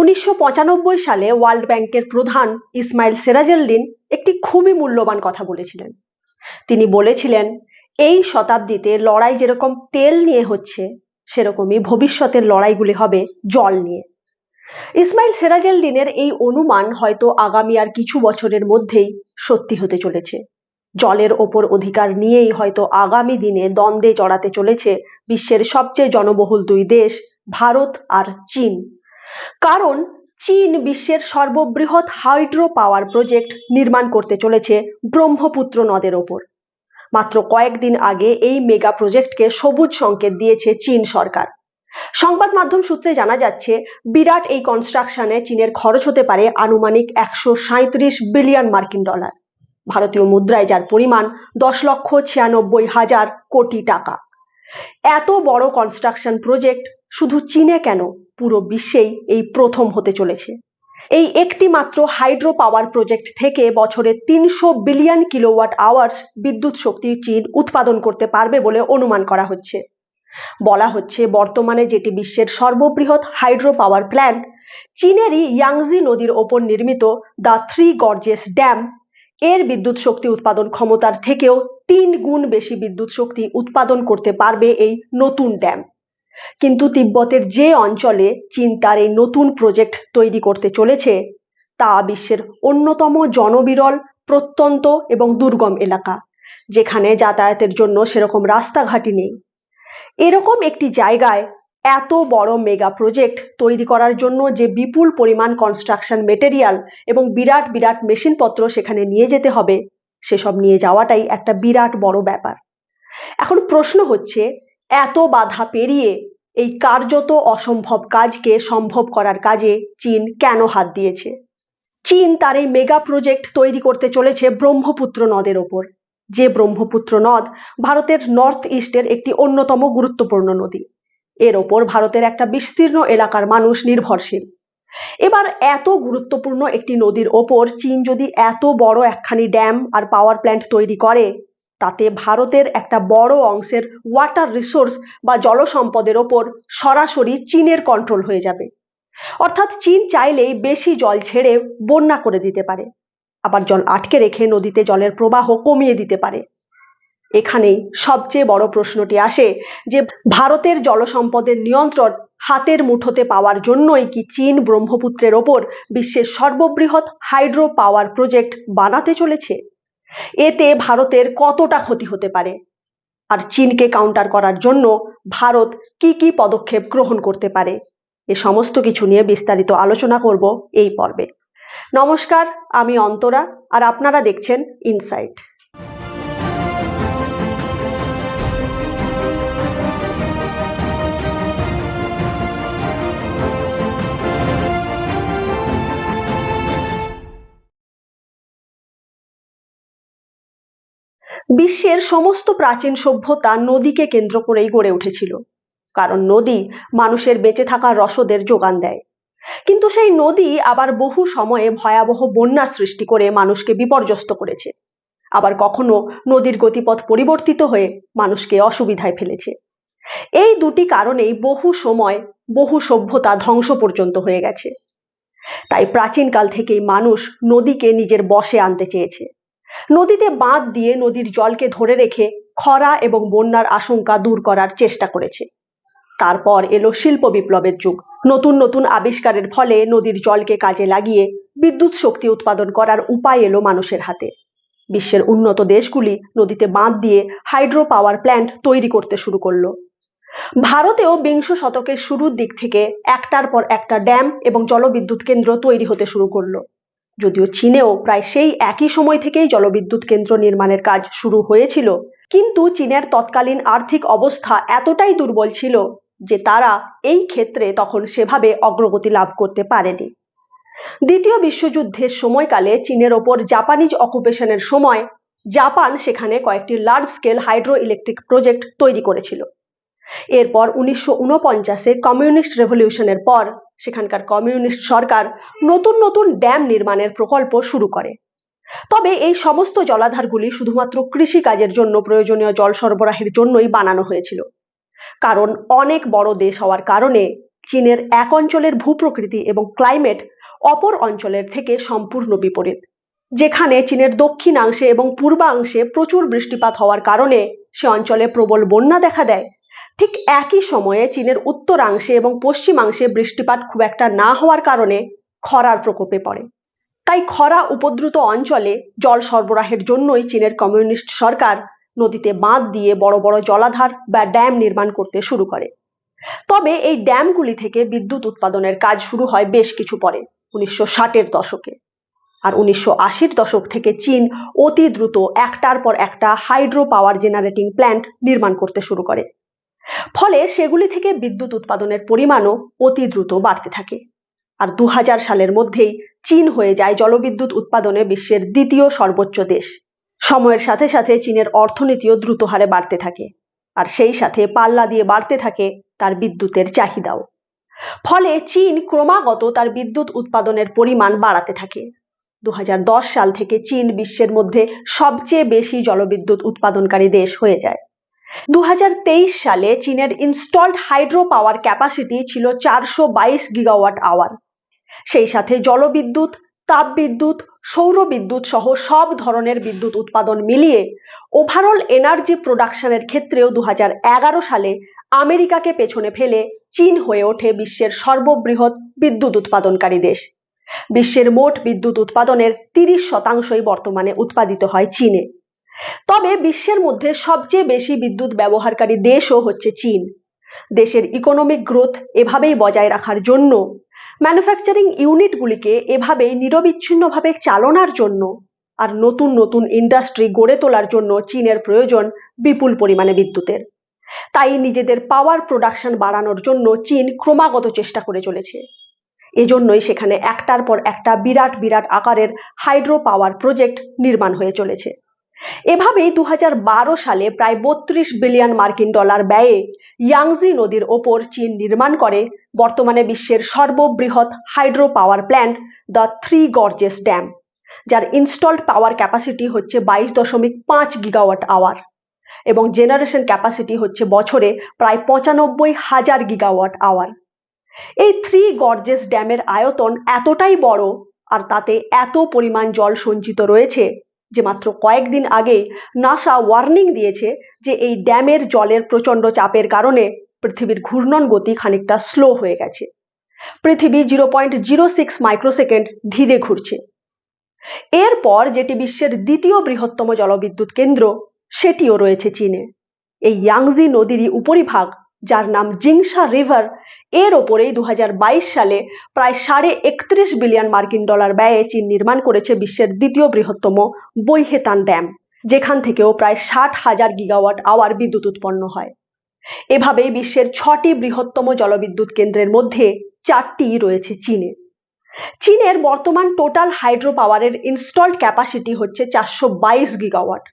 উনিশশো পঁচানব্বই সালে ওয়ার্ল্ড ব্যাংকের প্রধান ইসমাইল সেরাজেলদিন একটি খুবই মূল্যবান কথা বলেছিলেন। তিনি বলেছিলেন, এই শতাব্দীতে লড়াই যেরকম তেল নিয়ে হচ্ছে, সেরকমই ভবিষ্যতের লড়াইগুলি হবে জল নিয়ে। ইসমাইল সেরাজেলদিনের এই অনুমান হয়তো আগামী আর কিছু বছরের মধ্যেই সত্যি হতে চলেছে। জলের ওপর অধিকার নিয়েই হয়তো আগামী দিনে দ্বন্দ্বে জড়াতে চলেছে বিশ্বের সবচেয়ে জনবহুল দুই দেশ, ভারত আর চীন। কারণ চীন বিশ্বের সর্ববৃহৎ হাইড্রো পাওয়ার প্রজেক্ট নির্মাণ করতে চলেছে ব্রহ্মপুত্র নদের ওপর। মাত্র কয়েকদিন আগে এই মেগা প্রজেক্টকে সবুজ সংকেত দিয়েছে চীন সরকার। সংবাদ মাধ্যম সূত্রে জানা যাচ্ছে, বিরাট এই কনস্ট্রাকশনে চীনের খরচ হতে পারে আনুমানিক একশো বিলিয়ন মার্কিন ডলার। ভারতীয় মুদ্রায় যার পরিমাণ দশ লক্ষ ছিয়ানব্বই হাজার কোটি টাকা। এত বড় কনস্ট্রাকশন প্রজেক্ট শুধু চীনে কেন? পুরো বিশ্বেই এই প্রথম হতে চলেছে। এই একটি মাত্র হাইড্রো পাওয়ার প্রজেক্ট থেকে বছরে তিনশো বিলিয়ন কিলোওয়াট আওয়ার্স বিদ্যুৎ শক্তি চীন উৎপাদন করতে পারবে বলে অনুমান করা হচ্ছে। বলা হচ্ছে, বর্তমানে যেটি বিশ্বের সর্ববৃহৎ হাইড্রো পাওয়ার প্ল্যান্ট, চীনেরই ইয়াংজি নদীর ওপর নির্মিত দ্য থ্রি গর্জেস ড্যাম, এর বিদ্যুৎ শক্তি উৎপাদন ক্ষমতার থেকেও তিন গুণ বেশি বিদ্যুৎ শক্তি উৎপাদন করতে পারবে এই নতুন ড্যাম। কিন্তু তিব্বতের যে অঞ্চলে চীন তার এই নতুন প্রজেক্ট তৈরি করতে চলেছে, তা বিশ্বের অন্যতম জনবিরল, প্রত্যন্ত এবং দুর্গম এলাকা, যেখানে যাতায়াতের জন্য সেরকম রাস্তাঘাটই নেই। এরকম একটি জায়গায় এত বড় মেগা প্রজেক্ট তৈরি করার জন্য যে বিপুল পরিমাণ কনস্ট্রাকশন মেটেরিয়াল এবং বিরাট বিরাট মেশিনপত্র সেখানে নিয়ে যেতে হবে, সেসব নিয়ে যাওয়াটাই একটা বিরাট বড় ব্যাপার। এখন প্রশ্ন হচ্ছে এত বাধা পেরিয়ে এই কার্যত অসম্ভব কাজকে সম্ভব করার কাজে চীন কেন হাত দিয়েছে? চীন তার এই মেগা প্রজেক্ট তৈরি করতে চলেছে ব্রহ্মপুত্র নদের ওপর। যে ব্রহ্মপুত্র নদ ভারতের নর্থ ইস্টের একটি অন্যতম গুরুত্বপূর্ণ নদী। এর ওপর ভারতের একটা বিস্তীর্ণ এলাকার মানুষ নির্ভরশীল। এবার এত গুরুত্বপূর্ণ একটি নদীর ওপর চীন যদি এত বড় একখানি ড্যাম আর পাওয়ার প্ল্যান্ট তৈরি করে তাতে ভারতের একটা বড় অংশের ওয়াটার রিসোর্স বা জলসম্পদের ওপর সরাসরি চীনের কন্ট্রোল হয়ে যাবে। অর্থাৎ চীন চাইলেই বেশি জল ছেড়ে বন্যা করে দিতে পারে। আবার জল আটকে রেখে নদীতে জলের প্রবাহ কমিয়ে দিতে পারে। এখানেই সবচেয়ে বড় প্রশ্নটি আসে যে, ভারতের জলসম্পদের নিয়ন্ত্রণ হাতের মুঠোতে পাওয়ার জন্যই কি চীন ব্রহ্মপুত্রের ওপর বিশ্বের সর্ববৃহৎ হাইড্রো পাওয়ার প্রজেক্ট বানাতে চলেছে? এতে ভারতের কতটা ক্ষতি হতে পারে? আর চীনকে কাউন্টার করার জন্য ভারত কি কি পদক্ষেপ গ্রহণ করতে পারে? এ সমস্ত কিছু নিয়ে বিস্তারিত আলোচনা করব এই পর্বে। নমস্কার, আমি অন্তরা, আর আপনারা দেখছেন ইনসাইট বিশ্বের সমস্ত প্রাচীন সভ্যতা নদীকে কেন্দ্র করেই গড়ে উঠেছিল। কারণ নদী মানুষের বেঁচে থাকার রসদের যোগান দেয়। কিন্তু সেই নদী আবার বহু সময়ে ভয়াবহ বন্যা সৃষ্টি করে মানুষকে বিপর্যস্ত করেছে। আবার কখনো নদীর গতিপথ পরিবর্তিত হয়ে মানুষকে অসুবিধায় ফেলেছে। এই দুটি কারণেই বহু সময় বহু সভ্যতা ধ্বংস পর্যন্ত হয়ে গেছে। তাই প্রাচীনকাল থেকেই মানুষ নদীকে নিজের বশে আনতে চেয়েছে। নদীতে বাঁধ দিয়ে নদীর জলকে ধরে রেখে খরা এবং বন্যার আশঙ্কা দূর করার চেষ্টা করেছে। তারপর এলো শিল্প বিপ্লবের যুগ। নতুন নতুন আবিষ্কারের ফলে নদীর জলকে কাজে লাগিয়ে বিদ্যুৎ শক্তি উৎপাদন করার উপায় এলো মানুষের হাতে। বিশ্বের উন্নত দেশগুলি নদীতে বাঁধ দিয়ে হাইড্রো পাওয়ার প্ল্যান্ট তৈরি করতে শুরু করল। ভারতেও বিংশ শতকের শুরুর দিক থেকে একটার পর একটা ড্যাম এবং জলবিদ্যুৎ কেন্দ্র তৈরি হতে শুরু করল। যদিও চীনেও প্রায় সেই একই সময় থেকেই জলবিদ্যুৎ কেন্দ্র নির্মাণের কাজ শুরু হয়েছিল। কিন্তু চীনের তৎকালীন আর্থিক অবস্থা এতটাই দুর্বল ছিল যে তারা এই ক্ষেত্রে তখন সেভাবে অগ্রগতি লাভ করতে পারেনি। দ্বিতীয় বিশ্বযুদ্ধের সময়কালে চীনের ওপর জাপানিজ অকুপেশনের সময় জাপান সেখানে কয়েকটি large scale hydro electric project তৈরি করেছিল। এরপর উনিশশো উনপঞ্চাশে কমিউনিস্ট রেভলিউশনের পর সেখানকার কমিউনিস্ট সরকার নতুন নতুন ড্যাম নির্মাণের প্রকল্প শুরু করে। তবে এই সমস্ত জলাধারগুলি শুধুমাত্র কৃষি কাজের জন্য প্রয়োজনীয় জল সরবরাহের জন্যই বানানো হয়েছিল। কারণ অনেক বড় দেশ হওয়ার কারণে চীনের এক অঞ্চলের ভূপ্রকৃতি এবং ক্লাইমেট অপর অঞ্চলের থেকে সম্পূর্ণ বিপরীত, যেখানে চীনের দক্ষিণাংশে এবং পূর্বাংশে প্রচুর বৃষ্টিপাত হওয়ার কারণে সে অঞ্চলে প্রবল বন্যা দেখা দেয়। ঠিক একই সময়ে চীনের উত্তরাংশে এবং পশ্চিমাংশে বৃষ্টিপাত খুব একটা না হওয়ার কারণে খরার প্রকোপে পড়ে। তাই খরা উপদ্রুত অঞ্চলে জল সরবরাহের জন্যই চীনের কমিউনিস্ট সরকার নদীতে বাঁধ দিয়ে বড় বড় জলাধার বা ড্যাম নির্মাণ করতে শুরু করে। তবে এই ড্যামগুলি থেকে বিদ্যুৎ উৎপাদনের কাজ শুরু হয় বেশ কিছু পরে, উনিশশো ষাটের দশকে। আর উনিশশো আশির দশক থেকে চীন অতি দ্রুত একটার পর একটা হাইড্রো পাওয়ার জেনারেটিং প্ল্যান্ট নির্মাণ করতে শুরু করে। ফলে সেগুলি থেকে বিদ্যুৎ উৎপাদনের পরিমাণও অতি দ্রুত বাড়তে থাকে। আর দু হাজার সালের মধ্যেই চীন হয়ে যায় জলবিদ্যুৎ উৎপাদনে বিশ্বের দ্বিতীয় সর্বোচ্চ দেশ। সময়ের সাথে সাথে চীনের অর্থনীতিও দ্রুত হারে বাড়তে থাকে। আর সেই সাথে পাল্লা দিয়ে বাড়তে থাকে তার বিদ্যুতের চাহিদাও। ফলে চীন ক্রমাগত তার বিদ্যুৎ উৎপাদনের পরিমাণ বাড়াতে থাকে। দু হাজার দশ সাল থেকে চীন বিশ্বের মধ্যে সবচেয়ে বেশি জলবিদ্যুৎ উৎপাদনকারী দেশ হয়ে যায়। দু হাজার তেইশ সালে চীনের ইনস্টলড হাইড্রো পাওয়ার ক্যাপাসিটি ছিল চারশো বাইশ গিগাওয়াট আওয়ার সেই সাথে জলবিদ্যুৎ, তাপবিদ্যুৎ সৌর বিদ্যুৎ সহ সব ধরনের বিদ্যুৎ উৎপাদন মিলিয়ে ওভারঅল এনার্জি প্রোডাকশনের ক্ষেত্রেও দু হাজার এগারো সালে আমেরিকাকে পেছনে ফেলে চীন হয়ে ওঠে বিশ্বের সর্ববৃহৎ বিদ্যুৎ উৎপাদনকারী দেশ। বিশ্বের মোট বিদ্যুৎ উৎপাদনের তিরিশ শতাংশই বর্তমানে উৎপাদিত হয় চীনে। তবে বিশ্বের মধ্যে সবচেয়ে বেশি বিদ্যুৎ ব্যবহারকারী দেশও হচ্ছে চীন। দেশের ইকোনমিক গ্রোথ এভাবেই বজায় রাখার জন্য ম্যানুফ্যাকচারিং ইউনিটগুলিকে এভাবেই নিরবিচ্ছিন্নভাবে চালনার জন্য আর নতুন নতুন ইন্ডাস্ট্রি গড়ে তোলার জন্য চীনের প্রয়োজন বিপুল পরিমাণে বিদ্যুতের। তাই নিজেদের পাওয়ার প্রোডাকশন বাড়ানোর জন্য চীন ক্রমাগত চেষ্টা করে চলেছে। এজন্যই সেখানে একটার পর একটা বিরাট বিরাট আকারের হাইড্রো পাওয়ার প্রজেক্ট নির্মাণ হয়ে চলেছে। এভাবেই দু হাজার বারো সালে প্রায় বত্রিশ বিলিয়ন মার্কিন ডলার ব্যয়ে ইয়াংজি নদীর ওপর চীন নির্মাণ করে বর্তমানে বিশ্বের সর্ববৃহৎ hydro power plant the Three Gorges dam, যার ইনস্টলড পাওয়ার ক্যাপাসিটি হচ্ছে বাইশ দশমিক পাঁচ গিগাওয়াট আওয়ার এবং জেনারেশন ক্যাপাসিটি হচ্ছে বছরে প্রায় পঁচানব্বই হাজার গিগাওয়াট আওয়ার। এই থ্রি গর্জেস ড্যামের আয়তন এতটাই বড় আর তাতে এত পরিমাণ জল সঞ্চিত রয়েছে যে মাত্র কয়েকদিন আগে নাসা ওয়ার্নিং দিয়েছে যে এই ড্যামের জলের প্রচণ্ড চাপের কারণে পৃথিবীর ঘূর্ণন গতি খানিকটা স্লো হয়ে গেছে। পৃথিবী zero point zero six microsecond ধীরে ঘুরছে। এরপর যেটি বিশ্বের দ্বিতীয় বৃহত্তম জলবিদ্যুৎ কেন্দ্র, সেটিও রয়েছে চীনে। এই ইয়াংজি নদীরই উপরিভাগ যার নাম জিংসা রিভার। এর ওপরেই দু হাজার বাইশ সালে প্রায় সাড়ে একত্রিশ বিলিয়ন মার্কিন ডলার ব্যয়ে চীন নির্মাণ করেছে বিশ্বের দ্বিতীয় বৃহত্তম বৈহেতান ড্যাম, যেখান থেকেও প্রায় ষাট হাজার গিগাওয়াট আওয়ার বিদ্যুৎ উৎপন্ন হয়। এভাবেই বিশ্বের ছটি বৃহত্তম জলবিদ্যুৎ কেন্দ্রের মধ্যে চারটি রয়েছে চীনে। চীনের বর্তমান টোটাল হাইড্রো পাওয়ারের ইনস্টলড ক্যাপাসিটি হচ্ছে চারশো বাইশ গিগাওয়াট,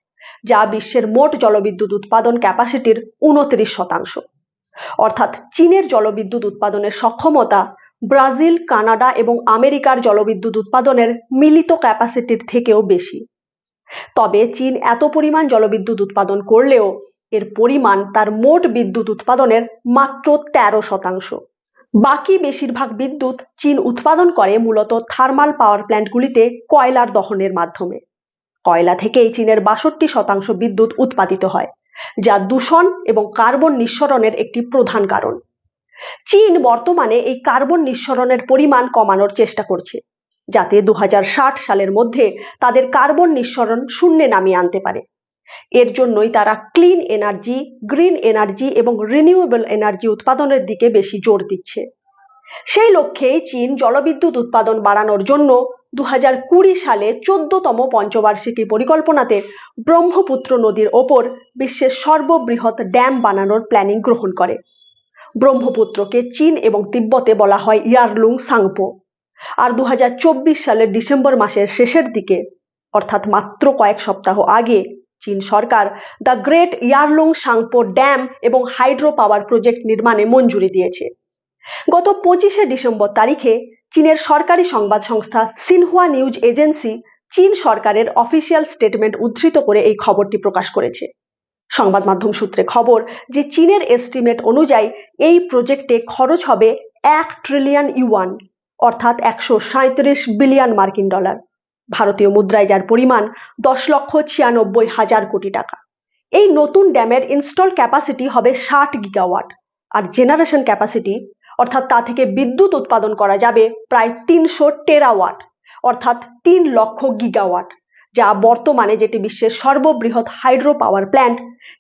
যা বিশ্বের মোট জলবিদ্যুৎ উৎপাদন ক্যাপাসিটির উনত্রিশ শতাংশ। অর্থাৎ চীনের জলবিদ্যুৎ উৎপাদনের সক্ষমতা, ব্রাজিল, কানাডা এবং আমেরিকার জলবিদ্যুৎ উৎপাদনের মিলিত ক্যাপাসিটির থেকেও বেশি। তবে চীন এত পরিমাণ জলবিদ্যুৎ উৎপাদন করলেও এর পরিমাণ তার মোট বিদ্যুৎ উৎপাদনের মাত্র তেরো শতাংশ। বাকি বেশিরভাগ বিদ্যুৎ চীন উৎপাদন করে মূলত থার্মাল পাওয়ার প্ল্যান্টগুলিতে কয়লার দহনের মাধ্যমে। কয়লা থেকেই চীনের বাষট্টি শতাংশ বিদ্যুৎ উৎপাদিত হয়। যা দূষণ এবং কার্বন নিঃসরণের একটি প্রধান কারণ। চীন বর্তমানে এই কার্বন নিঃসরণের পরিমাণ কমানোর চেষ্টা করছে, যাতে দু সালের মধ্যে তাদের কার্বন নিঃসরণ শূন্যে নামিয়ে আনতে পারে। এর জন্যই তারা ক্লিন এনার্জি, গ্রিন এনার্জি এবং রিনিউয়েবল এনার্জি উৎপাদনের দিকে বেশি জোর দিচ্ছে। সেই লক্ষ্যেই চীন জলবিদ্যুৎ উৎপাদন বাড়ানোর জন্য দু হাজার কুড়ি সালে চোদ্দতম পঞ্চবার্ষিকী পরিকল্পনাতে ব্রহ্মপুত্র নদীর ওপর বিশ্বের সর্ববৃহৎ ড্যাম বানানোর প্ল্যানিং গ্রহণ করে। ব্রহ্মপুত্রকে চীন এবং তিব্বতে বলা হয় ইয়ারলুং সাংপো। আর দু হাজার চব্বিশ সালের ডিসেম্বর মাসের শেষের দিকে, অর্থাৎ মাত্র কয়েক সপ্তাহ আগে, চীন সরকার the great Yarlung Tsangpo dam এবং হাইড্রো পাওয়ার প্রজেক্ট নির্মাণে মঞ্জুরি দিয়েছে। গত পঁচিশে ডিসেম্বর তারিখে চীনের সরকারি সংবাদ সংস্থা সিনহুয়া নিউজ এজেন্সি চীন সরকারের অফিসিয়াল স্টেটমেন্ট উদ্ধৃত করে এই খবরটি প্রকাশ করেছে। সংবাদ মাধ্যম সূত্রে খবর যে চীনের এস্টিমেট অনুযায়ী এই প্রজেক্টে খরচ হবে এক ট্রিলিয়ন ইউয়ান, অর্থাৎ একশো সাঁত্রিশ বিলিয়ন মার্কিন ডলার। ভারতীয় মুদ্রায় যার পরিমাণ দশ লক্ষ ছিয়ানব্বই হাজার কোটি টাকা। এই নতুন ড্যামের ইনস্টল ক্যাপাসিটি হবে ষাট গিগাওয়াট, আর জেনারেশন ক্যাপাসিটি অর্থাৎ তা থেকে বিদ্যুৎ উৎপাদন করা যাবে প্রায় তিনশো টেরাওয়াট, অর্থাৎ তিন লক্ষ গিগাওয়াট, যা বর্তমানে যেটি বিশ্বের সর্ববৃহৎ হাইড্রো পাওয়ার প্ল্যান্ট,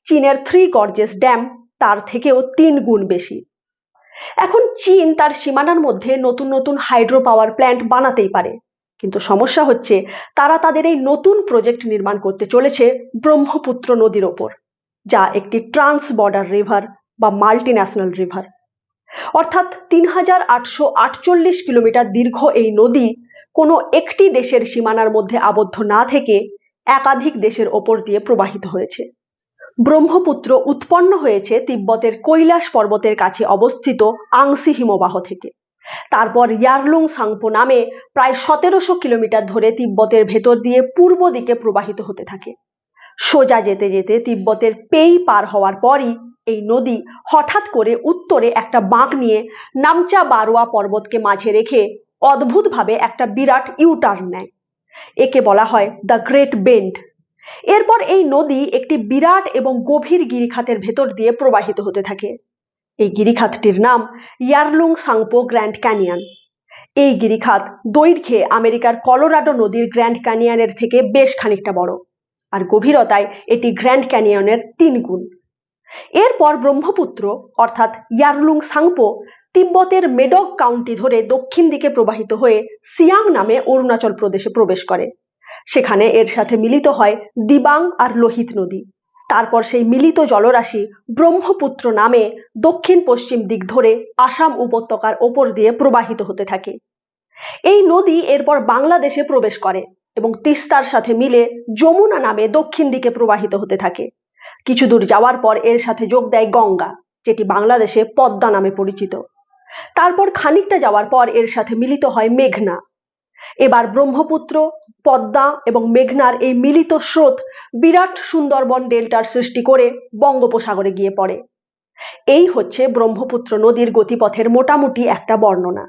চীনের থ্রি গর্জেস ড্যাম, তার থেকেও তিন গুণ বেশি। এখন চীন তার সীমানার মধ্যে নতুন নতুন হাইড্রো পাওয়ার প্ল্যান্ট বানাতেই পারে, কিন্তু সমস্যা হচ্ছে তারা তাদের এই নতুন প্রজেক্ট নির্মাণ করতে চলেছে ব্রহ্মপুত্র নদীর ওপর, যা একটি ট্রান্স বর্ডার রিভার বা মাল্টি ন্যাশনাল রিভার। অর্থাৎ তিন হাজার আটশো আটচল্লিশ কিলোমিটার দীর্ঘ এই নদী কোনো একটি দেশের সীমানার মধ্যে আবদ্ধ না থেকে একাধিক দেশের ওপর দিয়ে প্রবাহিত হয়েছে। ব্রহ্মপুত্র উৎপন্ন হয়েছে তিব্বতের কৈলাস পর্বতের কাছে অবস্থিত আংসি হিমবাহ থেকে। তারপর ইয়ারলুং সাংপো নামে প্রায় সতেরোশো কিলোমিটার ধরে তিব্বতের ভেতর দিয়ে পূর্ব দিকে প্রবাহিত হতে থাকে। সোজা যেতে যেতে তিব্বতের পেই পার হওয়ার পরই এই নদী হঠাৎ করে উত্তরে একটা বাঁক নিয়ে নামচা বারোয়া পর্বতকে মাঝে রেখে অদ্ভুতভাবে একটা বিরাট ইউটার্ন নেয়। একে বলা হয় দ্য গ্রেট বেন্ড এরপর এই নদী একটি বিরাট এবং গভীর গিরিখাতের ভেতর দিয়ে প্রবাহিত হতে থাকে। এই গিরিখাতটির নাম ইয়ারলুং সাংপো গ্র্যান্ড ক্যানিয়ন। এই গিরিখাত দৈর্ঘ্যে আমেরিকার কলোরাডো নদীর গ্র্যান্ড ক্যানিয়নের থেকে বেশ খানিকটা বড়। আর গভীরতায় এটি গ্র্যান্ড ক্যানিয়নের তিন গুণ। এরপর ব্রহ্মপুত্র, অর্থাৎ ইয়ারলুং সাংপো, তিব্বতের মেডক কাউন্টি ধরে দক্ষিণ দিকে প্রবাহিত হয়ে সিয়াং নামে অরুণাচল প্রদেশে প্রবেশ করে। সেখানে এর সাথে মিলিত হয় দিবাং আর লোহিত নদী। তারপর সেই মিলিত জলরাশি ব্রহ্মপুত্র নামে দক্ষিণ পশ্চিম দিক ধরে আসাম উপত্যকার ওপর দিয়ে প্রবাহিত হতে থাকে। এই নদী এরপর বাংলাদেশে প্রবেশ করে এবং তিস্তার সাথে মিলে যমুনা নামে দক্ষিণ দিকে প্রবাহিত হতে থাকে। কিছু দূর যাওয়ার পর এর সাথে যোগ দেয় গঙ্গা, যেটি বাংলাদেশে পদ্মা নামে পরিচিত। তারপর খানিকটা যাওয়ার পর এর সাথে মিলিত হয় মেঘনা। এবার ব্রহ্মপুত্র, পদ্মা এবং মেঘনার এই মিলিত স্রোত বিরাট সুন্দরবন ডেল্টার সৃষ্টি করে বঙ্গোপসাগরে গিয়ে পড়ে। এই হচ্ছে ব্রহ্মপুত্র নদীর গতিপথের মোটামুটি একটা বর্ণনা।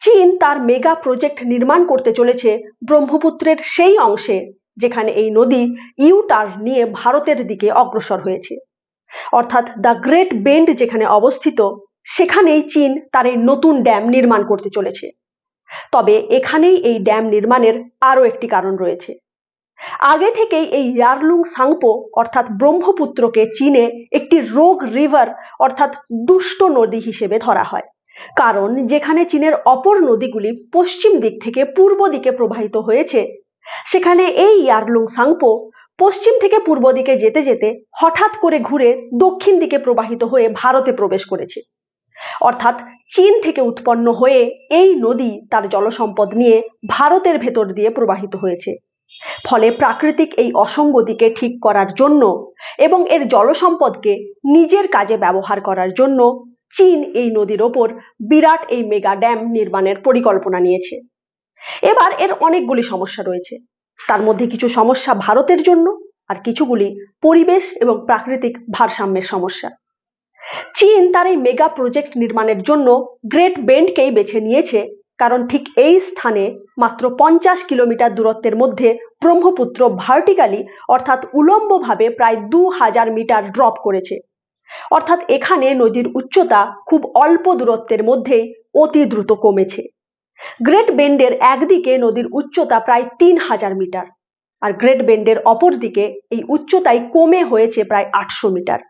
চীন তার মেগা প্রজেক্ট নির্মাণ করতে চলেছে ব্রহ্মপুত্রের সেই অংশে যেখানে এই নদী ইউটার্ন নিয়ে ভারতের দিকে অগ্রসর হয়েছে। অর্থাৎ দ্য গ্রেট বেন্ড যেখানে অবস্থিত, সেখানেই চীন তার এই নতুন ড্যাম নির্মাণ করতে চলেছে। তবে এখানেই এই ড্যাম নির্মাণের আরও একটি কারণ রয়েছে। আগে থেকেই এই ইয়ারলুং সাংপো, অর্থাৎ ব্রহ্মপুত্রকে চীনে একটি রোগ রিভার, অর্থাৎ দুষ্ট নদী হিসেবে ধরা হয়। কারণ যেখানে চীনের অপর নদীগুলি পশ্চিম দিক থেকে পূর্ব দিকে প্রবাহিত হয়েছে সেখানে এই ইয়ারলুং সাংপো পশ্চিম থেকে পূর্ব দিকে যেতে যেতে হঠাৎ করে ঘুরে দক্ষিণ দিকে প্রবাহিত হয়ে ভারতে প্রবেশ করেছে। অর্থাৎ চীন থেকে উৎপন্ন হয়ে এই নদী তার জলসম্পদ নিয়ে ভারতের ভেতর দিয়ে প্রবাহিত হয়েছে। ফলে প্রাকৃতিক এই অসঙ্গতিকে ঠিক করার জন্য এবং এর জলসম্পদকে নিজের কাজে ব্যবহার করার জন্য চীন এই নদীর ওপর বিরাট এই মেগা ড্যাম নির্মাণের পরিকল্পনা নিয়েছে। এবার এর অনেকগুলি সমস্যা রয়েছে। তার মধ্যে কিছু সমস্যা ভারতের জন্য আর কিছুগুলি পরিবেশ এবং প্রাকৃতিক ভারসাম্যের সমস্যা। চীন তার এই মেগা প্রজেক্ট নির্মাণের জন্য গ্রেট বেন্ডকেই বেছে নিয়েছে, কারণ ঠিক এই স্থানে মাত্র পঞ্চাশ কিলোমিটার দূরত্বের মধ্যে ব্রহ্মপুত্র ভার্টিক্যালি অর্থাৎ উলম্বভাবে প্রায় দু হাজার মিটার ড্রপ করেছে। অর্থাৎ এখানে নদীর উচ্চতা খুব অল্প দূরত্বের মধ্যেই অতি দ্রুত কমেছে। গ্রেট বেন্ডের একদিকে নদীর উচ্চতা প্রায় তিন হাজার মিটার, আর গ্রেট বেন্ডের অপর দিকে এই উচ্চতায় কমে হয়েছে প্রায় আটশো মিটার।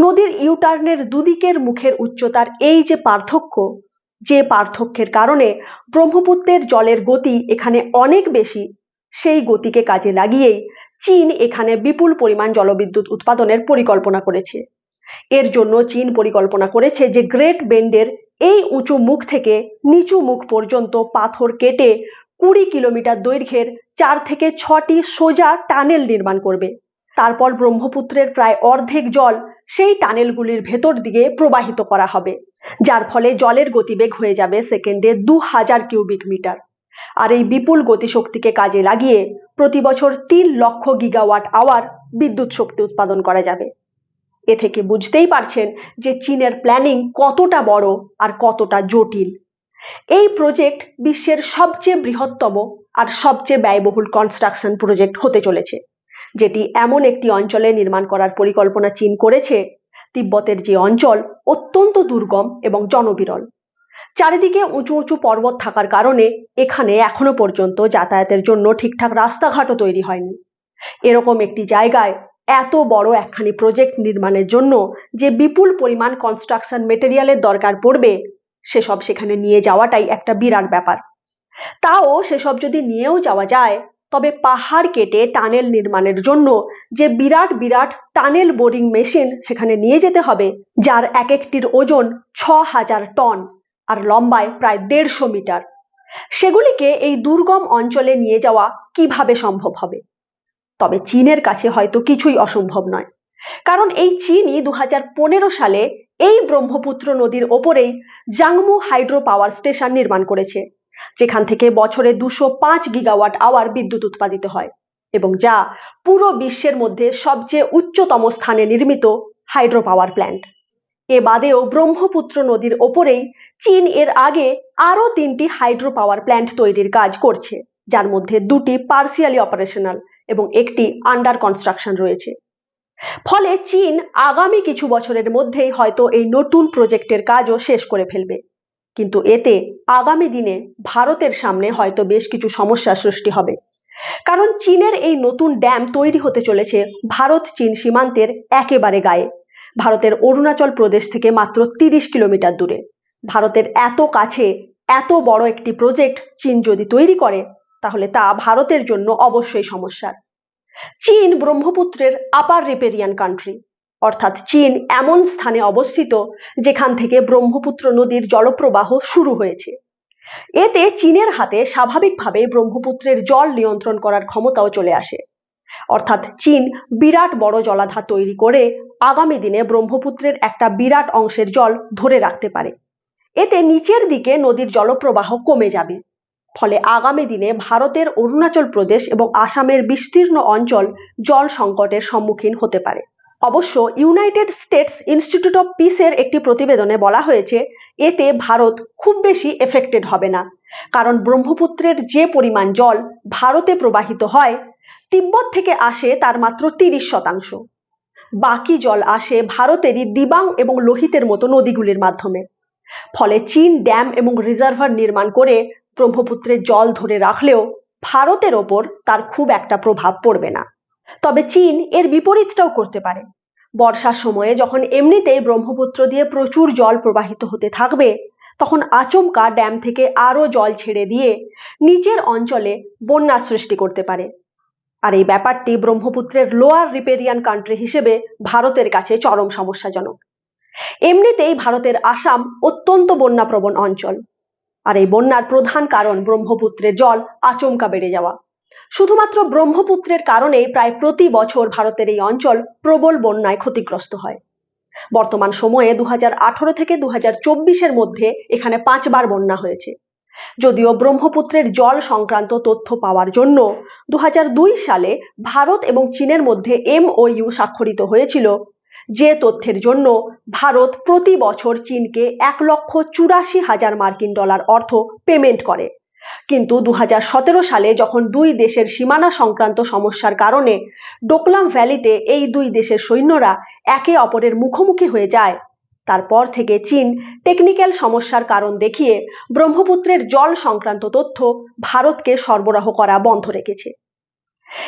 নদীর ইউটার্নের দুদিকের মুখের উচ্চতার এই যে পার্থক্য, যে পার্থক্যের কারণে ব্রহ্মপুত্রের জলের গতি এখানে অনেক বেশি, সেই গতিকে কাজে লাগিয়েই চীন এখানে বিপুল পরিমাণ জলবিদ্যুৎ উৎপাদনের পরিকল্পনা করেছে। এর জন্য চীন পরিকল্পনা করেছে যে গ্রেট বেন্ডের এই উঁচু মুখ থেকে নিচু মুখ পর্যন্ত পাথর কেটে কুড়ি কিলোমিটার দৈর্ঘ্যের চার থেকে ছটি সোজা টানেল নির্মাণ করবে। তারপর ব্রহ্মপুত্রের প্রায় অর্ধেক জল সেই টানেলগুলির ভেতর দিকে প্রবাহিত করা হবে, যার ফলে জলের গতিবেগ হয়ে যাবে সেকেন্ডে দু হাজার কিউবিক মিটার। আর এই বিপুল গতিশক্তিকে কাজে লাগিয়ে প্রতি বছর তিন লক্ষ গিগাওয়াট আওয়ার বিদ্যুৎ শক্তি উৎপাদন করা যাবে। এ থেকে বুঝতেই পারছেন যে চীনের প্ল্যানিং কতটা বড় আর কতটা জটিল। এই প্রজেক্ট বিশ্বের সবচেয়ে বৃহত্তম আর সবচেয়ে ব্যয়বহুল কনস্ট্রাকশন প্রজেক্ট হতে চলেছে, যেটি এমন একটি অঞ্চলে নির্মাণ করার পরিকল্পনা চীন করেছে, তিব্বতের যে অঞ্চল অত্যন্ত দুর্গম এবং জনবিরল। চারিদিকে উঁচু উঁচু পর্বত থাকার কারণে এখানে এখনও পর্যন্ত যাতায়াতের জন্য ঠিকঠাক রাস্তাঘাটও তৈরি হয়নি। এরকম একটি জায়গায় এত বড় একখানি প্রজেক্ট নির্মাণের জন্য যে বিপুল পরিমাণ কনস্ট্রাকশন মেটেরিয়ালের দরকার পড়বে, সেসব সেখানে নিয়ে যাওয়াটাই একটা বিরাট ব্যাপার। তাও সেসব যদি নিয়েও যাওয়া যায়, তবে পাহাড় কেটে টানেল নির্মাণের জন্য যে বিরাট বিরাট টানেল বোরিং মেশিন সেখানে নিয়ে যেতে হবে, যার এক একটির ওজন ছ হাজার টন আর লম্বায় প্রায় দেড়শো মিটার। সেগুলিকে এই দুর্গম অঞ্চলে নিয়ে যাওয়া কীভাবে সম্ভব হবে? তবে চীনের কাছে হয়তো কিছুই অসম্ভব নয়। কারণ এই চীনই দু হাজার পনেরো সালে এই ব্রহ্মপুত্র নদীর ওপরেই জাংমু হাইড্রো পাওয়ার স্টেশন নির্মাণ করেছে, যেখান থেকে বছরে দুশো পাঁচ গিগাওয়াট আওয়ার বিদ্যুৎ উৎপাদিত হয় এবং যা পুরো বিশ্বের মধ্যে সবচেয়ে উচ্চতম স্থানে নির্মিত হাইড্রো পাওয়ার প্ল্যান্ট। এ বাদেও ব্রহ্মপুত্র নদীর ওপরেই চীন এর আগে আরও তিনটি হাইড্রো পাওয়ার প্ল্যান্ট তৈরির কাজ করছে, যার মধ্যে দুটি পার্সিয়ালি অপারেশনাল এবং একটি আন্ডার কনস্ট্রাকশন রয়েছে। ফলে চীন আগামী কিছু বছরের মধ্যেই হয়তো এই নতুন প্রজেক্টের কাজও শেষ করে ফেলবে। কিন্তু এতে আগামী দিনে ভারতের সামনে হয়তো বেশ কিছু সমস্যার সৃষ্টি হবে। কারণ চীনের এই নতুন ড্যাম তৈরি হতে চলেছে ভারত চীন সীমান্তের একেবারে গায়ে। ভারতের অরুণাচল প্রদেশ থেকে মাত্র তিরিশ কিলোমিটার দূরে। ভারতের এত কাছে এত বড় একটি প্রজেক্ট চীন যদি তৈরি করে তাহলে তা ভারতের জন্য অবশ্যই সমস্যার। চীন ব্রহ্মপুত্রের আপার রিপেরিয়ান কান্ট্রি অর্থাৎ চীন এমন স্থানে অবস্থিত যেখান থেকে ব্রহ্মপুত্র নদীর জলপ্রবাহ শুরু হয়েছে। এতে চীনের হাতে স্বাভাবিকভাবে ব্রহ্মপুত্রের জল নিয়ন্ত্রণ করার ক্ষমতাও চলে আসে। অর্থাৎ চীন বিরাট বড় জলাধার তৈরি করে আগামী দিনে ব্রহ্মপুত্রের একটা বিরাট অংশের জল ধরে রাখতে পারে। এতে নিচের দিকে নদীর জলপ্রবাহ কমে যাবে। ফলে আগামী দিনে ভারতের অরুণাচল প্রদেশ এবং আসামের বিস্তীর্ণ অঞ্চল জল সংকটের সম্মুখীন হতে পারে। অবশ্য ইউনাইটেড স্টেটস ইনস্টিটিউট অফ পিসের একটি প্রতিবেদনে বলা হয়েছে, এতে ভারত খুব বেশি এফেক্টেড হবে না। কারণ ব্রহ্মপুত্রের যে পরিমাণ জল ভারতে প্রবাহিত হয়, তিব্বত থেকে আসে তার মাত্র তিরিশ শতাংশ। বাকি জল আসে ভারতেরই দিবাং এবং লোহিতের মতো নদীগুলির মাধ্যমে। ফলে চীন ড্যাম এবং রিজার্ভার নির্মাণ করে ব্রহ্মপুত্রের জল ধরে রাখলেও ভারতের ওপর তার খুব একটা প্রভাব পড়বে না। তবে চীন এর বিপরীতটাও করতে পারে। বর্ষার সময়ে যখন এমনিতেই ব্রহ্মপুত্র দিয়ে প্রচুর জল প্রবাহিত হতে থাকবে, তখন আচমকা ড্যাম থেকে আরও জল ছেড়ে দিয়ে নিচের অঞ্চলে বন্যার সৃষ্টি করতে পারে। আর এই ব্যাপারটি ব্রহ্মপুত্রের লোয়ার রিপেরিয়ান কান্ট্রি হিসেবে ভারতের কাছে চরম সমস্যাজনক। এমনিতেই ভারতের আসাম অত্যন্ত বন্যাপ্রবণ অঞ্চল। আর এই বন্যার প্রধান কারণ ব্রহ্মপুত্রের জল আচমকা বেড়ে যাওয়া। শুধুমাত্র ব্রহ্মপুত্রের কারণেই প্রায় প্রতি বছর ভারতের এই অঞ্চল প্রবল বন্যায় ক্ষতিগ্রস্ত হয়। বর্তমান সময়ে দু হাজার আঠারো থেকে দু এর মধ্যে এখানে পাঁচবার বন্যা হয়েছে। যদিও ব্রহ্মপুত্রের জল সংক্রান্ত তথ্য পাওয়ার জন্য দু হাজার দুই সালে ভারত এবং চীনের মধ্যে এমওইউ স্বাক্ষরিত হয়েছিল যে তথ্যের জন্য ভারত প্রতি বছর চীনকে এক লক্ষ চুরাশি হাজার মার্কিন ডলার অর্থ পেমেন্ট করে। কিন্তু দু হাজার সতেরো সালে যখন দুই দেশের সীমানা সংক্রান্ত সমস্যার কারণে ডোকলাম ভ্যালিতে এই দুই দেশের সৈন্যরা একে অপরের মুখোমুখি হয়ে যায়, তারপর থেকে চীন টেকনিক্যাল সমস্যার কারণ দেখিয়ে ব্রহ্মপুত্রের জল সংক্রান্ত তথ্য ভারতকে সরবরাহ করা বন্ধ রেখেছে।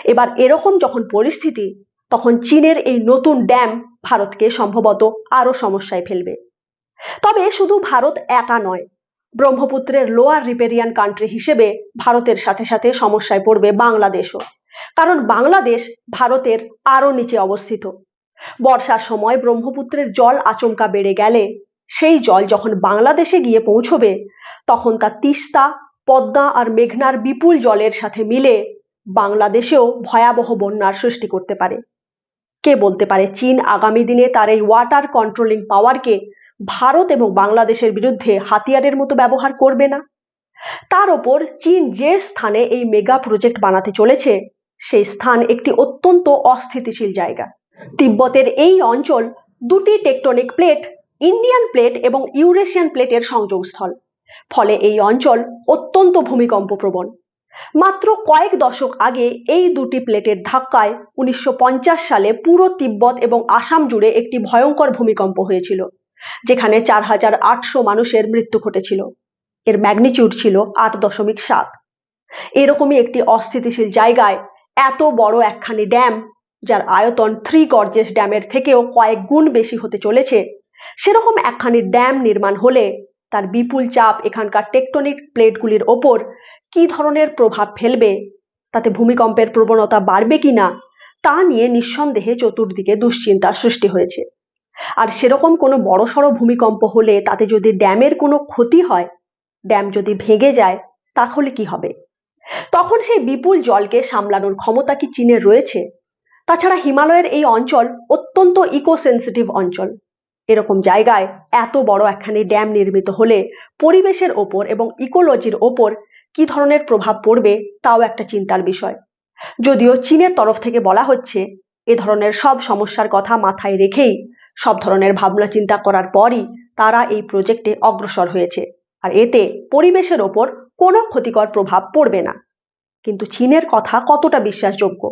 এবার এরকম যখন পরিস্থিতি তখন চীনের এই নতুন ড্যাম ভারতকে সম্ভবত আরও সমস্যায় ফেলবে। তবে শুধু ভারত একা নয়, ব্রহ্মপুত্রের লোয়ার রিপেরিয়ান কান্ট্রি হিসেবে ভারতের সাথে সাথে সমস্যায় পড়বে বাংলাদেশও, কারণ বাংলাদেশ ভারতের আরও নিচে অবস্থিত। বর্ষার সময় ব্রহ্মপুত্রের জল আচমকা বেড়ে গেলে সেই জল যখন বাংলাদেশে গিয়ে পৌঁছবে, তখন তা তিস্তা, পদ্মা আর মেঘনার বিপুল জলের সাথে মিলে বাংলাদেশেও ভয়াবহ বন্যার সৃষ্টি করতে পারে। কে বলতে পারে? চীন আগামী দিনে তার এই ওয়াটার কন্ট্রোলিং পাওয়ারকে ভারত এবং বাংলাদেশের বিরুদ্ধে হাতিয়ারের মতো ব্যবহার করবে না। তার ওপর চীন যে স্থানে এই মেগা প্রজেক্ট বানাতে চলেছে, সেই স্থান একটি অত্যন্ত অস্থিতিশীল জায়গা। তিব্বতের এই অঞ্চল দুটি টেকটনিক প্লেট ইন্ডিয়ান প্লেট এবং ইউরেশিয়ান প্লেটের সংযোগস্থল। ফলে এই অঞ্চল অত্যন্ত ভূমিকম্প প্রবণ মাত্র কয়েক দশক আগে এই দুটি প্লেটের ধাক্কায় উনিশশো পঞ্চাশ সালে পুরো তিব্বত এবং আসাম জুড়ে একটি ভয়ঙ্কর ভূমিকম্প হয়েছিল, যেখানে চার হাজার আটশো মানুষের মৃত্যু ঘটেছিল। এর ম্যাগনিচিউড ছিল আট দশমিক সাত। এরকমই একটি অস্থিতিশীল জায়গায় এত বড় একখানি ড্যাম, যার আয়তন থ্রি গর্জেস ড্যামের থেকেও কয়েক গুণ বেশি হতে চলেছে, সেরকম একখানি ড্যাম নির্মাণ হলে তার বিপুল চাপ এখানকার টেকটনিক প্লেটগুলির ওপর কি ধরনের প্রভাব ফেলবে? তাতে ভূমিকম্পের প্রবণতা বাড়বে কিনা? তা নিয়ে নিঃসন্দেহে চতুর্দিকে দুশ্চিন্তা সৃষ্টি হয়েছে। আর সেরকম কোনো বড়সড় ভূমিকম্প হলে তাতে যদি ড্যামের কোনো ক্ষতি হয়, ড্যাম যদি ভেঙে যায়, তাহলে কি হবে? তখন সেই বিপুল জলকে সামলানোর ক্ষমতা কি চীনের রয়েছে? তাছাড়া হিমালয়ের এই অঞ্চল অত্যন্ত ইকোসেন্সিটিভ অঞ্চল। এরকম জায়গায় এত বড় একখানি ড্যাম নির্মিত হলে পরিবেশের ওপর এবং ইকোলজির ওপর কি ধরনের প্রভাব পড়বে তাও একটা চিন্তার বিষয়। যদিও চীনের তরফ থেকে বলা হচ্ছে, এ ধরনের সব সমস্যার কথা মাথায় রেখেই, সব ধরনের ভাবনা চিন্তা করার পরই তারা এই প্রজেক্টে অগ্রসর হয়েছে। আর এতে পরিবেশের ওপর কোনো ক্ষতিকর প্রভাব পড়বে না। কিন্তু চীনের কথা কতটা বিশ্বাসযোগ্য?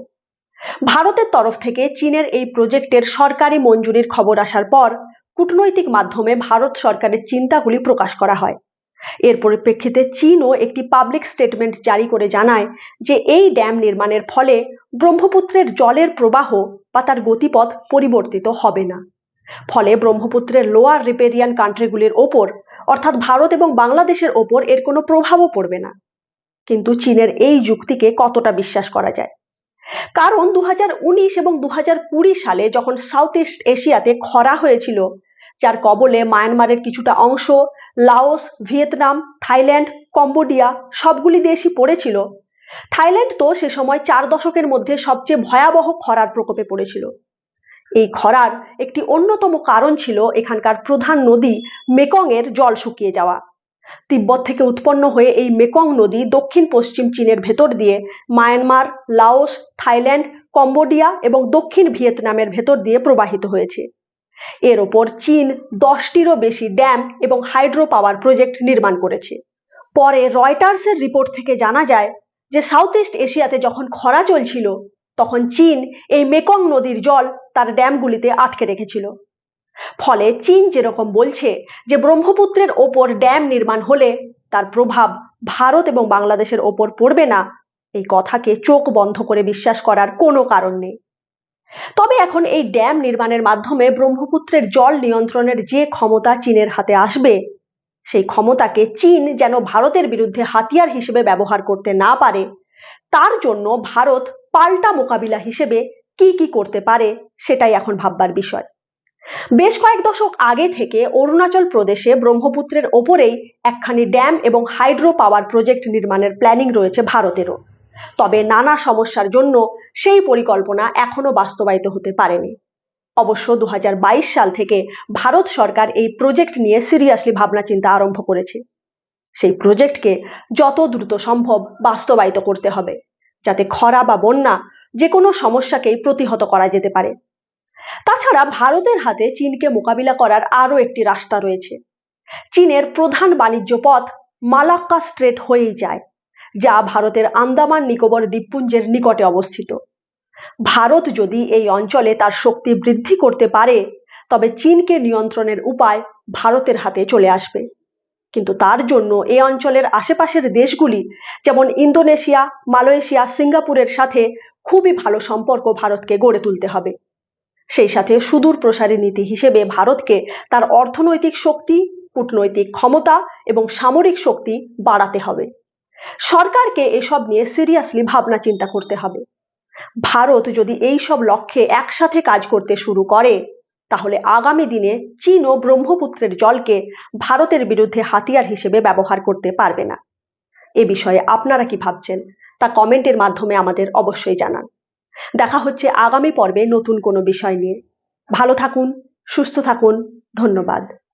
ভারতের তরফ থেকে চীনের এই প্রজেক্টের সরকারি মঞ্জুরির খবর আসার পর কূটনৈতিক মাধ্যমে ভারত সরকারের চিন্তাগুলি প্রকাশ করা হয়। এর পরিপ্রেক্ষিতে চীনও একটি পাবলিক স্টেটমেন্ট জারি করে জানায় যে এই ড্যাম নির্মাণের ফলে ব্রহ্মপুত্রের জলের প্রবাহ বা তার গতিপথ পরিবর্তিত হবে না। ফলে ব্রহ্মপুত্রের লোয়ার রিপেরিয়ান কান্ট্রিগুলির ওপর, অর্থাৎ ভারত এবং বাংলাদেশের ওপর এর কোনো প্রভাবও পড়বে না। কিন্তু চীনের এই যুক্তিকে কতটা বিশ্বাস করা যায়? কারণ দু হাজার উনিশ এবং দু হাজার কুড়ি সালে যখন সাউথ ইস্ট এশিয়াতে খরা হয়েছিল, যার কবলে মায়ানমারের কিছুটা অংশ লাওস ভিয়েতনাম থাইল্যান্ড কম্বোডিয়া সবগুলি দেশই পড়েছিল। থাইল্যান্ড তো সে সময় চার দশকের মধ্যে সবচেয়ে ভয়াবহ খরার প্রকোপে পড়েছিল। এই খরার একটি অন্যতম কারণ ছিল এখানকার প্রধান নদী মেকং এর জল শুকিয়ে যাওয়া। তিব্বত থেকে উৎপন্ন হয়ে এই মেকং নদী দক্ষিণ পশ্চিম চীনের ভেতর দিয়ে মায়ানমার, লাওস, থাইল্যান্ড, কম্বোডিয়া এবং দক্ষিণ ভিয়েতনামের ভেতর দিয়ে প্রবাহিত হয়েছে। এর ওপর চীন দশটিরও বেশি ড্যাম এবং হাইড্রো পাওয়ার প্রজেক্ট নির্মাণ করেছে। পরে রয়টার্সের রিপোর্ট থেকে জানা যায় যে সাউথ ইস্ট এশিয়াতে যখন খরা চলছিল, তখন চীন এই মেকং নদীর জল তার ড্যামগুলিতে আটকে রেখেছিল। ফলে চীন যেরকম বলছে যে ব্রহ্মপুত্রের ওপর ড্যাম নির্মাণ হলে তার প্রভাব ভারত এবং বাংলাদেশের ওপর পড়বে না, এই কথাকে চোখ বন্ধ করে বিশ্বাস করার কোনো কারণ নেই। তবে এখন এই ড্যাম নির্মাণের মাধ্যমে ব্রহ্মপুত্রের জল নিয়ন্ত্রণের যে ক্ষমতা চীনের হাতে আসবে, সেই ক্ষমতাকে চীন যেন ভারতের বিরুদ্ধে হাতিয়ার হিসেবে ব্যবহার করতে না পারে, তার জন্য ভারত পাল্টা মোকাবিলা হিসেবে কি কি করতে পারে সেটাই এখন ভাববার বিষয়। বেশ কয়েক দশক আগে থেকে অরুণাচল প্রদেশে ব্রহ্মপুত্রের ওপরেই একখানি ড্যাম এবং হাইড্রো পাওয়ার প্রজেক্ট নির্মাণের প্ল্যানিং রয়েছে ভারতেরও। তবে নানা সমস্যার জন্য সেই পরিকল্পনা এখনও বাস্তবায়িত হতে পারেনি। অবশ্য দু হাজার বাইশ সাল থেকে ভারত সরকার এই প্রজেক্ট নিয়ে সিরিয়াসলি ভাবনা চিন্তা আরম্ভ করেছে। সেই প্রজেক্টকে যত দ্রুত সম্ভব বাস্তবায়িত করতে হবে, যাতে খরা বা বন্যা যে কোনো সমস্যাকেই প্রতিহত করা যেতে পারে। তাছাড়া ভারতের হাতে চীনকে মোকাবিলা করার আরও একটি রাস্তা রয়েছে। চীনের প্রধান বাণিজ্য পথ মালাক্কা স্ট্রেট হয়েই যায়, যা ভারতের আন্দামান নিকোবর দ্বীপপুঞ্জের নিকটে অবস্থিত। ভারত যদি এই অঞ্চলে তার শক্তি বৃদ্ধি করতে পারে, তবে চীনকে নিয়ন্ত্রণের উপায় ভারতের হাতে চলে আসবে। কিন্তু তার জন্য এই অঞ্চলের আশেপাশের দেশগুলি, যেমন ইন্দোনেশিয়া, মালয়েশিয়া, সিঙ্গাপুরের সাথে খুবই ভালো সম্পর্ক ভারতকে গড়ে তুলতে হবে। সেই সাথে সুদূর প্রসারী নীতি হিসেবে ভারতকে তার অর্থনৈতিক শক্তি, কূটনৈতিক ক্ষমতা এবং সামরিক শক্তি বাড়াতে হবে। সরকারকে এসব নিয়ে সিরিয়াসলি ভাবনা চিন্তা করতে হবে। ভারত যদি এই সব লক্ষ্যে একসাথে কাজ করতে শুরু করে, তাহলে আগামী দিনে চীন ও ব্রহ্মপুত্রের জলকে ভারতের বিরুদ্ধে হাতিয়ার হিসেবে ব্যবহার করতে পারবে না। এ বিষয়ে আপনারা কি ভাবছেন? তা কমেন্টের মাধ্যমে আমাদের অবশ্যই জানান। দেখা হচ্ছে আগামী পর্বে নতুন কোনো বিষয় নিয়ে। ভালো থাকুন সুস্থ থাকুন ধন্যবাদ।